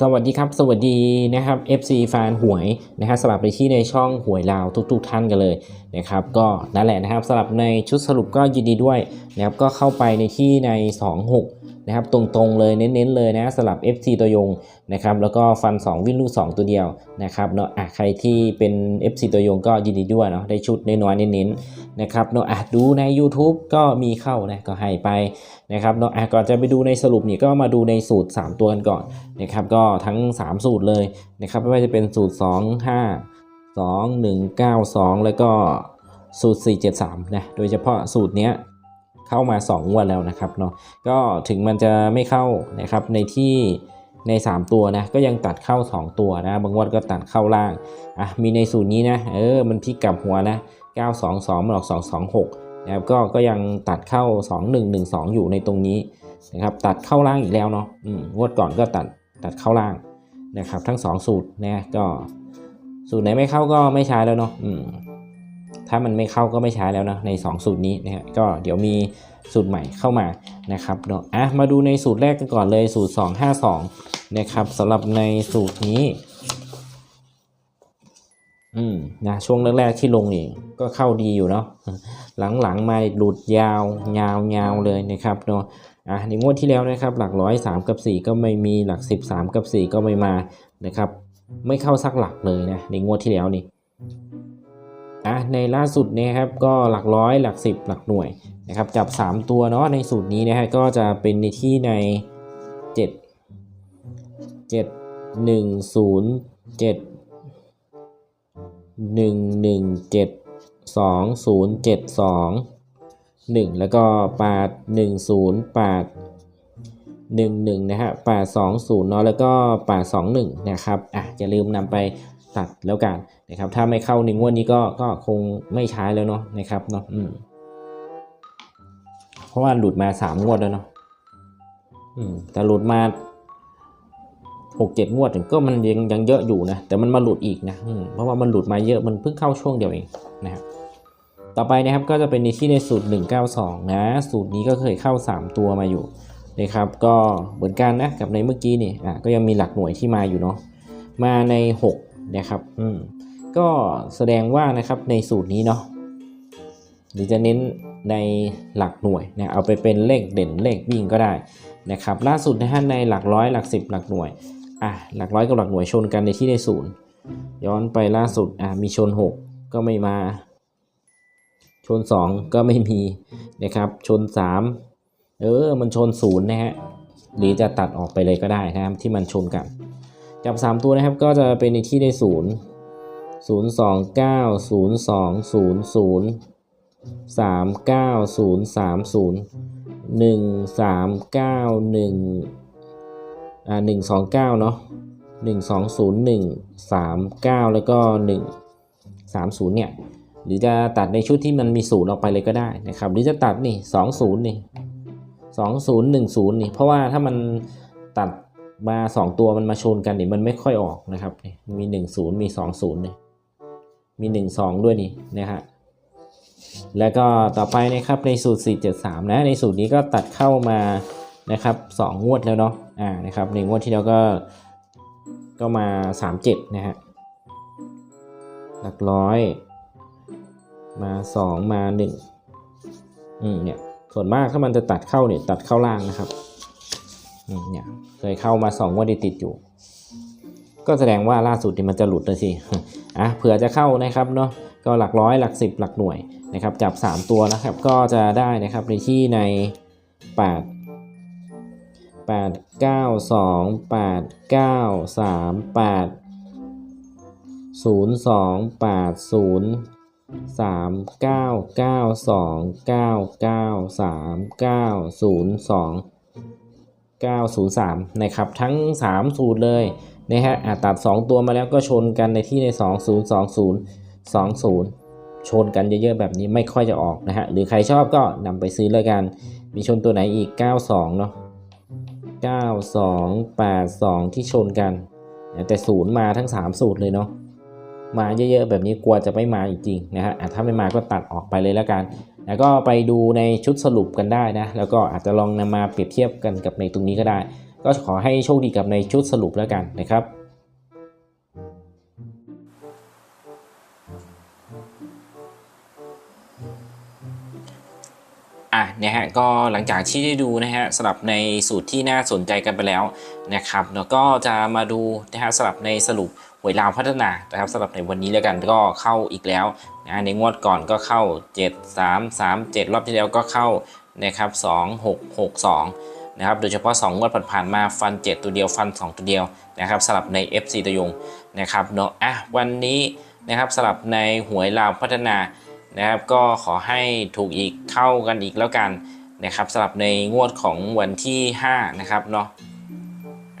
สวัสดีครับ สวัสดีนะครับ FC แฟนหวยนะครับสำหรับในที่ในช่องหวยลาวทุกๆทท่านกันเลย นะครับก็นั่นแหละนะครับสำหรับในชุดสรุปก็ยินดีด้วยนะครับก็เข้าไปในที่ใน 26นะครับตรงๆเลยเน้นๆเลยนะสำหรับ FC ตัวยงนะครับแล้วก็ฟัน 2 วิ่งลูก 2 ตัวเดียวนะครับเนาะอะใครที่เป็น FC ตัวยงก็ยินดีด้วยเนาะได้ชุดน้อยๆเน้นๆนะครับเนาะอะดูใน YouTube ก็มีเข้านะก็ให้ไปนะครับเนาะอะก่อนจะไปดูในสรุปนี่ก็มาดูในสูตร 3 ตัวกันก่อนนะครับก็ทั้ง 3 สูตรเลยนะครับไม่ว่าจะเป็นสูตร 2 5 2 1 9 2 แล้วก็สูตร 473 นะ โดยเฉพาะสูตรเนี้ยเข้ามา2งวดแล้วนะครับเนาะ ก็ถึงมันจะไม่เข้านะครับในที่ใน 3 ตัวนะ ก็ยังตัดเข้า 2 ตัวนะ บางงวดก็ตัดเข้าล่าง อะ มีในสูตรนี้นะ เออ มันพลิกกลับหัวนะ 922มันออก 226 นะครับ ก็ ก็ยังตัดเข้า 2112 อยู่ในตรงนี้นะครับ ตัดเข้าล่างอีกแล้วเนาะ อืม งวดก่อนก็ตัด ตัดเข้าล่างนะครับ ทั้ง 2 สูตรนะ ก็ สูตรไหนไม่เข้าก็ไม่ใช้แล้วเนาะถ้ามันไม่เข้าก็ไม่ใช้แล้วนะใน 2 สูตรนี้นะฮะก็เดี๋ยวมีสูตรใหม่เข้ามานะครับเนาะอะมาดูในสูตรแรกกันก่อนเลยสูตร 252 นะครับสำหรับในสูตรนี้อืมนะช่วงแรกๆที่ลงนี่ก็เข้าดีอยู่เนาะหลังๆมาหลุดยาวยาวยาวเลยนะครับเนาะอะในงวดที่แล้วนะครับ หลักร้อยสามกับสี่ก็ไม่มีหลักสิบสามกับสี่ก็ไม่มานะครับ ไม่เข้าสักหลักเลยนะในงวดที่แล้วนี่อะในล่าสุดนะครับก็หลักร้อยหลักสิบหลักหน่วยนะครับจับ 3 ตัวเนาะในสูตรนี้นะฮะก็จะเป็นในที่ใน 7 7 1 0 7หนึ่งหนึ่งเจ็ดสองศูนย์เจ็ดสองหนึ่งแล้วก็แปดห นึ่งศูนย์แปดหนึ่งหนึ่งนะฮะแปดสองศูนย์เนาะแล้วก็แปดสองหนึ่งนะครับอะอย่าลืมนำไปตัดแล้วกันนะครับถ้าไม่เข้าในงวดนี้ก็ก็คงไม่ใช้แล้วเนาะนะครับเนาะอืมเพราะว่าหลุดมาสามงวดแล้วเนาะอืมแต่หลุดมาหกเจ็ดงวดก็มันยังยังเยอะอยู่นะแต่มันมาหลุดอีกนะอืมเพราะว่ามันหลุดมาเยอะมันเพิ่งเข้าช่วงเดียวเองนะครับต่อไปนะครับก็จะเป็นในที่ในสูตร 192 นะ สูตรนี้ก็เคยเข้า 3 ตัวมาอยู่ นะครับก็เหมือนกันนะกับในเมื่อกี้นี่อะก็ยังมีหลักหน่วยที่มาอยู่เนาะมาใน 6 นะครับอืมก็แสดงว่านะครับในสูตรนี้เนาะหรือจะเน้นในหลักหน่วยนะเอาไปเป็นเลขเด่นเลขวิ่งก็ได้นะครับล่าสุดนะฮะในหลักร้อยหลักสิบหลักหน่วยอะหลักร้อยกับหลักหน่วยชนกันในที่ในศูนย์ย้อนไปล่าสุดอะมีชน 6 ก็ไม่มา ชน 2 ก็ไม่มีนะครับชน 3 เออ มันชนศูนย์นะฮะ หรือจะตัดออกไปเลยก็ได้นะครับที่มันชนกัน จับ 3 ตัวนะครับก็จะเป็นในที่ในศูนย์ศูนย์สองเก้าศูนย์สองศูนย์ศูนย์สามเก้าศูนย์สามศูนย์หนึ่งสามเก้าหนึ่งอ่าหนึ่งสองเก้าเนาะหนึ่งสองศูนย์หนึ่งสามเก้าแล้วก็หนึ่งสามศูนย์เนี่ย หรือจะตัดในชุดที่มันมีศูนย์ออกไปเลยก็ได้นะครับ หรือจะตัดนี่สองศูนย์นี่ ย์นี่สองศูนย์หนึ่งศูนย์นี่ เพราะว่าถ้ามันตัดมาสองตัวมันมาชนกันนี่มันไม่ค่อยออกนะครับมีหนึ่งศูนย์มีสองศูนย์นี่มีหนึ่งสองด้วยนี่นะฮะแล้วก็ต่อไปนะครับในสูตร 473 นะ ในสูตรนี้ก็ตัดเข้ามานะครับ2งวดแล้วเนาะอ่านะครับในงวดที่แล้วก็ก็มา 37 นะฮะหลักร้อย มา 2 มา 1 อืมเนี่ย ส่วนมากถ้ามันจะตัดเข้าเนี่ยตัดเข้าล่างนะครับเนี่ยเคยเข้ามา2งวดติดอยู่ ก็แสดงว่าล่าสุดนี่มันจะหลุดนะสิอะเผื่อจะเข้านะครับเนาะก็หลักร้อยหลักสิบหลักหน่วยนะครับจับ 3 ตัวนะครับก็จะได้นะครับในที่ใน 8 8 9 2 8 9 3 8 0 2 8 0 3 9 9 2 9 9 3 9 0 2 903นะครับทั้ง3สูตรเลยนะฮะอะตัด2ตัวมาแล้วก็ชนกันในที่ใน2020 20ชนกันเยอะๆแบบนี้ไม่ค่อยจะออกนะฮะหรือใครชอบก็นำไปซื้อเลยกัน มีชนตัวไหนอีก 92 เนาะ9 2 8 2 ที่ชนกัน แต่ศูนย์มาทั้ง 3 สูตรเลยเนาะ มาเยอะๆแบบนี้กลัวจะไม่มาจริงๆนะฮะถ้าไม่มาก็ตัดออกไปเลยแล้วกันแล้วก็ไปดูในชุดสรุปกันได้นะ แล้วก็อาจจะลองนำมาเปรียบเทียบกันกับในตรงนี้ก็ได้ ก็ขอให้โชคดีกับในชุดสรุปแล้วกันนะครับอะนะฮะก็หลังจากที่ได้ดูนะฮะสำหรับในสูตรที่น่าสนใจกันไปแล้วนะครับแล้วก็จะมาดูนะฮะสำหรับในสรุป หวยลาวพัฒนานะครับสำหรับในวันนี้แล้วกันก็เข้าอีกแล้วนะในงวดก่อนก็เข้า 7 3 3 7 รอบที่แล้วก็เข้านะครับ2 6 6 2นะครับโดยเฉพาะ 2 งวดผ่านๆมาฟัน 7 ตัวเดียวฟัน 2 ตัวเดียวนะครับสำหรับใน FC ตัวยงนะครับเนาะอะวันนี้นะครับสำหรับในหวยลาวพัฒนานะครับก็ขอให้ถูกอีกเข้ากันอีกแล้วกันนะครับสำหรับในงวดของวันที่ 5 นะครับเนาะ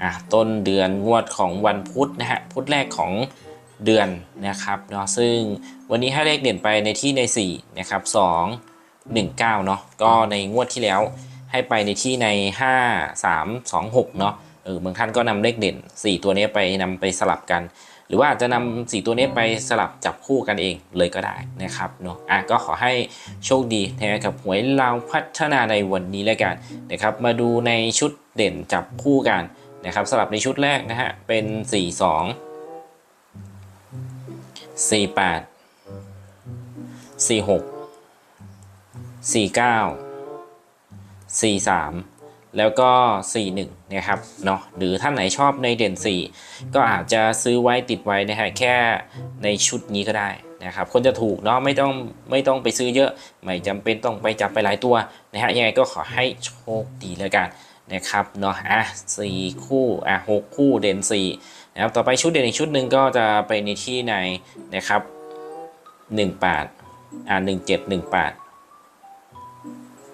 อะต้นเดือนงวดของวันพุธนะฮะพุธแรกของเดือนนะครับเนาะซึ่งวันนี้ให้เลขเด่นไปในที่ใน4นะครับ2 1 9เนาะก็ในงวดที่แล้วให้ไปในที่ใน 5 3 2 6เนาะเออบางท่านก็นำเลขเด่น 4 ตัวนี้ไปนำไปสลับกัน หรือว่าอาจจะนำสีตัวนี้ไปสลับจับคู่กันเองเลยก็ได้นะครับเนาะอะก็ขอให้โชคดีนะกับหวยลาพัฒนาในวันนี้แล้วกันนะครับมาดูในชุดเด่นจับคู่กัน นะครับสลับในชุดแรกนะฮะเป็น 4 2 4 8 4 6 4 9 4 3 แล้วก็ 41นะครับเนาะหรือท่านไหนชอบในเด่น 4 ก็อาจจะซื้อไว้ติดไว้นะฮะแค่ในชุดนี้ก็ได้ นะครับคนจะถูกเนาะไม่ต้องไม่ต้องไปซื้อเยอะ ไม่จำเป็นต้องไปจับไปหลายตัวนะฮะยังไงก็ขอให้โชคดีแล้วกันนะครับเนาะอะสี่คู่อะหกคู่เด่น4นะครับต่อไปชุดเด่นอีกชุดหนึ่งก็จะไปในที่ในนะครับ18อะ17 18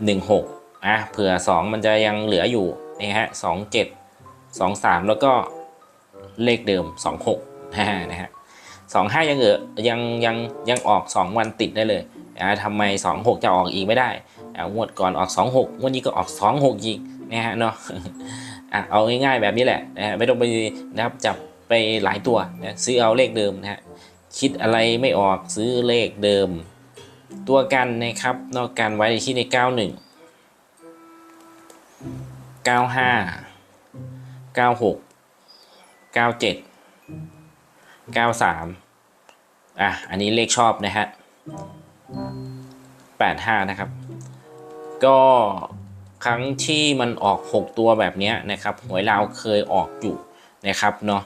16อะเผื่อ2มันจะยังเหลืออยู่นี่ฮะ27 23แล้วก็เลขเดิม26นะฮะนะฮะ 25 ยังเหลือยังยังยังออก 2 วันติดได้เลยอะทำไม 26 จะออกอีกไม่ได้อะงวดก่อนออก 26งวดนี้ก็ออก 26อีกนะฮะเนาะอะเอาง่ายๆแบบนี้แหละนะฮะไม่ต้องไปนะครับจับไปหลายตัวนะซื้อเอาเลขเดิมนะฮะคิดอะไรไม่ออกซื้อเลขเดิม ตัวกันนะครับนอกกันไว้ที่ใน 91 95 96 97 93 อะ อันนี้เลขชอบนะฮะ 85 นะครับ ก็ครั้งที่มันออก 6 ตัวแบบนี้นะครับ หวยลาวเคยออกอยู่นะครับเนาะ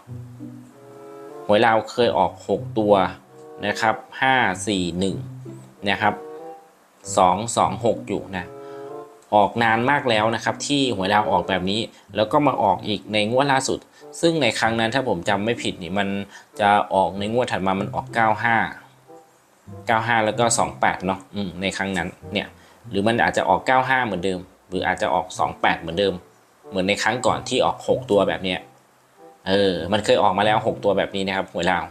หวยลาวเคยออก 6 ตัวนะครับ 5 4 1 นะครับ 2 2 6 อยู่นะ ออกนานมากแล้วนะครับ ที่หวยลาวออกแบบนี้ แล้วก็มาออกอีกในงวดล่าสุด ซึ่งในครั้งนั้นถ้าผมจำไม่ผิดนี่มันจะออกในงวดถัดมามันออก 95 95 แล้วก็ 28 เนาะอืมในครั้งนั้นเนี่ยหรือมันอาจจะออก 95 เหมือนเดิม หรืออาจจะออก 28 เหมือนเดิม เหมือนในครั้งก่อนที่ออก 6 ตัวแบบเนี้ยเออ มันเคยออกมาแล้ว 6 ตัวแบบนี้นะครับหวยลาว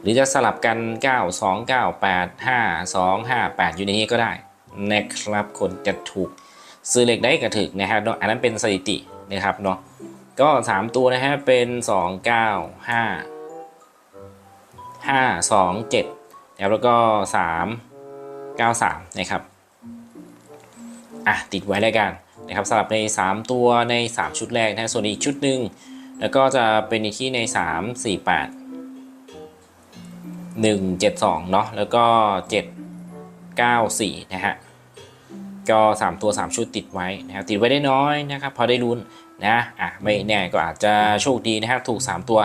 หรือจะสลับกัน 9 2 9 8 5 2 5 8 อยู่ในนี้ก็ได้ นะครับคนจะถูกซื้อเหลขได้กระถึกนะครับเนาะอันนั้นเป็นสถิตินะครับเนาะก็ 3 ตัวนะฮะเป็น 2 9 5 5 2 7นะครับแล้วก็ 3 9 3 นะครับอะติดไว้แล้วกันนะครับสำหรับใน 3 ตัวใน 3 ชุดแรกนะส่วนอีกชุดหนึ่งแล้วก็จะเป็นในที่ใน 3 4 8 1 7 2เนาะแล้วก็ 7 9 4นะฮะก็ 3 ตัว 3 ชุดติดไว้นะครับติดไว้ได้น้อยนะครับพอได้ลุ้นนะอะไม่แน่ก็อาจจะโชคดีนะครับถูก 3 ตัว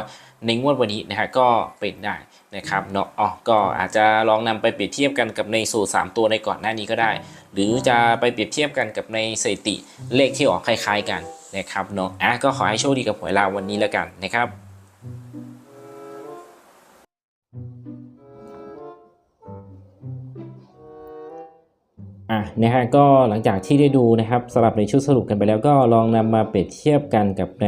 ในงวดวันนี้นะฮะก็เป็นได้นะครับเนาะอ๋อก็อาจจะลองนำไปเปรียบเทียบกันกับในสูตร 3 ตัวในก่อนหน้านี้ก็ได้ หรือจะไปเปรียบเทียบกันกับในสถิติเลขที่ออกคล้าย ๆ กันนะครับเนาะอะก็ขอให้โชคดีกับหวยลาววันนี้แล้วกันนะครับ อะนะฮะก็หลังจากที่ได้ดูนะครับสลับในชุดสรุปกันไปแล้วก็ลองนำมาเปรียบเทียบกันกับใน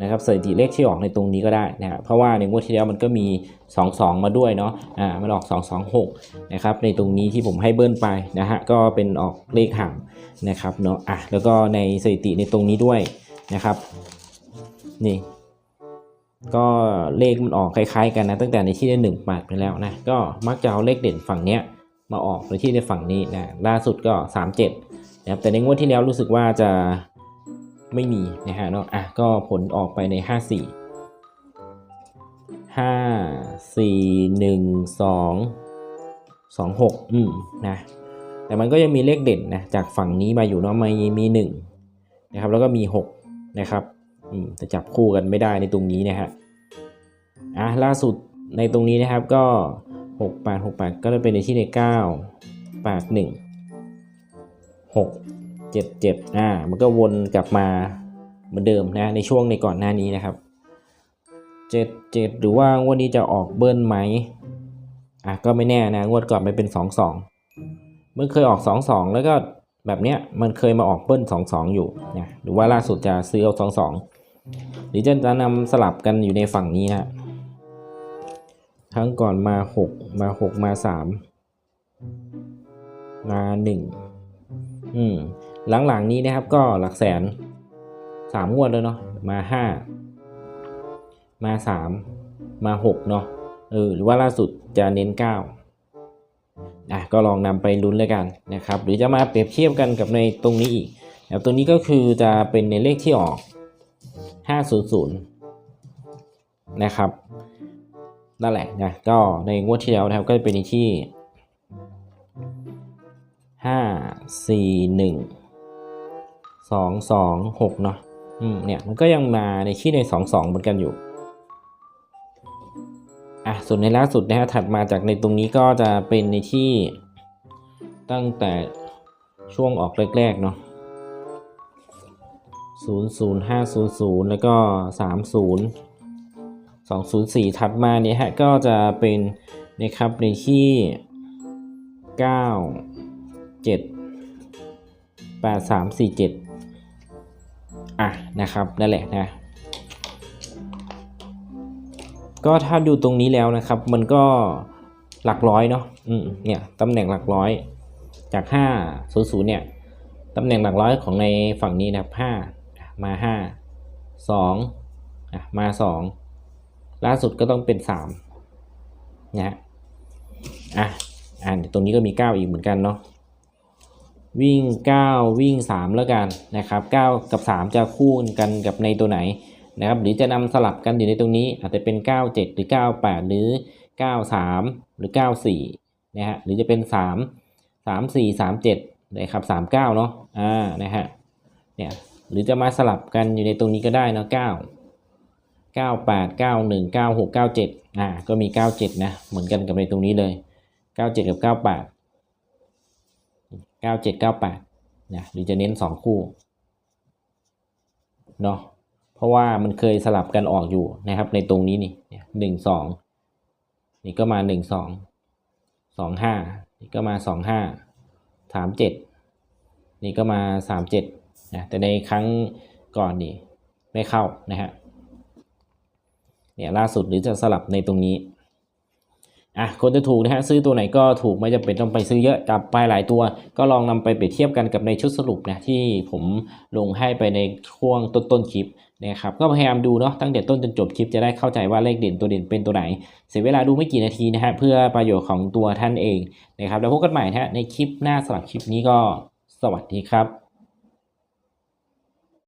นะครับสถิติเลขที่ออกในตรงนี้ก็ได้นะฮะเพราะว่าในงวดที่แล้วมันก็มี 2 2 มาด้วยเนาะอ่ามันออก 2 2 6นะครับในตรงนี้ที่ผมให้เบิ้ลไปนะฮะก็เป็นออกเลขห่างนะครับเนาะอะแล้วก็ในสถิติในตรงนี้ด้วยนะครับนี่ก็เลขมันออกคล้ายๆกันนะตั้งแต่ในที่ได้หนึ่งปาดไปแล้วนะก็มักจะเอาเลขเด่นฝั่งเนี้ย มาออกในที่ในฝั่งนี้นะล่าสุดก็ 37นะครับแต่ในงวดที่แล้วรู้สึกว่าจะไม่มีนะฮะเนาะอะก็ผลออกไปใน 54 5 4 1 2 2 6อืมนะแต่มันก็ยังมีเลขเด่นนะจากฝั่งนี้มาอยู่เนาะมีมี1นะครับแล้วก็มี 6 นะครับอืมจะจับคู่กันไม่ได้ในตรงนี้นะฮะอะล่าสุดในตรงนี้นะครับก็ 6 8 6 8 ก็จะเป็นในที่ใน 9 8 1 6 7 7อ่ามันก็วนกลับมาเหมือนเดิมนะในช่วงในก่อนหน้านี้นะครับ 7 7 หรือว่างวดนี้จะออกเบิ้ลไหมอะก็ไม่แน่นะงวดก่อนมันเป็น 2 2 มันเคยออก 2 2 แล้วก็แบบเนี้ยมันเคยมาออกเบิ้ล2 2 อยู่นะหรือว่าล่าสุดจะซื้อเอา2 2 หรือจะจะนำสลับกันอยู่ในฝั่งนี้นะ ครั้งก่อนมา 6 มา 6 มา 3 มา 1 อืม หลังๆนี้นะครับก็หลักแสน 3 งวดแล้วเนาะ มา 5 มา 3 มา 6 เนาะ เออ หรือว่าล่าสุดจะเน้น 9อะก็ลองนำไปลุ้นเลยกันนะครับ หรือจะมาเปรียบเทียบกันกับในตรงนี้อีกแบบตรงนี้ก็คือจะเป็นในเลขที่ออก 500 นะครับ นั่นแหละนะก็ในงวดที่แล้วนะครับก็จะเป็นในที่5 4 1 2 2 6เนาะอืมเนี่ยมันก็ยังมาในที่ใน2 2เหมือนกันอยู่อะส่วนในล่าสุดนะฮะถัดมาจากในตรงนี้ก็จะเป็นในที่ตั้งแต่ช่วงออกแรกๆเนาะ00500 แล้วก็ 30 204 ถัดมาเนี่ยฮะก็จะเป็นนะครับในที่ 9 7 8 3 4 7 อะนะครับนั่นแหละนะก็ถ้าดูตรงนี้แล้วนะครับ มันก็หลักร้อยเนาะอืมเนี่ยตำแหน่งหลักร้อยจาก 5 0 0 เนี่ยตำแหน่งหลักร้อยของในฝั่งนี้นะครับ5มา 5 2อะมา 2 ล่าสุดก็ต้องเป็น3นะฮะอะอ่าตรงนี้ก็มี 9 อีกเหมือนกันเนาะวิ่ง 9 วิ่ง 3 แล้วกันนะครับ 9 กับ 3 จะคู่กันกับในตัวไหนนะครับหรือจะนำสลับกันอยู่ในตรงนี้ อาจจะเป็น 97 หรือ 98 หรือ 93 หรือ 94นะฮะหรือจะเป็น 3 3 4 3 7นะครับ39 เนาะอ่านะฮะเนี่ยหรือจะมาสลับกันอยู่ในตรงนี้ก็ได้เนาะ9 98 91 96 97อ่าก็มี 97 นะ เหมือนกันกับในตรงนี้เลย 97 กับ 98 97 98นะหรือจะเน้น 2 คู่เนาะเพราะว่ามันเคยสลับกันออกอยู่นะครับในตรงนี้นี่หนึ่งสองนี่ก็มาหนึ่งสองสองห้านี่ก็มาสองห้าสามเจ็ดนี่ก็มาสามเจ็ดนะแต่ในครั้งก่อนนี่ไม่เข้านะฮะ เนี่ยล่าสุดหรือจะสลับในตรงนี้อะคนจะถูกนะฮะซื้อตัวไหนก็ถูกไม่จำเป็นต้องไปซื้อเยอะจับไปหลายตัว ก็ลองนำไปเปรียบเทียบกันกับในชุดสรุปนะที่ผมลงให้ไปในช่วงต้นต้นๆคลิปนะครับก็พยายามดูเนาะตั้งแต่ต้นจนจบคลิปจะได้เข้าใจว่าเลขเด่นตัวเด่นเป็นตัวไหน เสียเวลาดูไม่กี่นาทีนะฮะเพื่อประโยชน์ของตัวท่านเองนะครับแล้วพบกันใหม่นะฮะในคลิปหน้าสำหรับคลิปนี้ก็สวัสดีครับ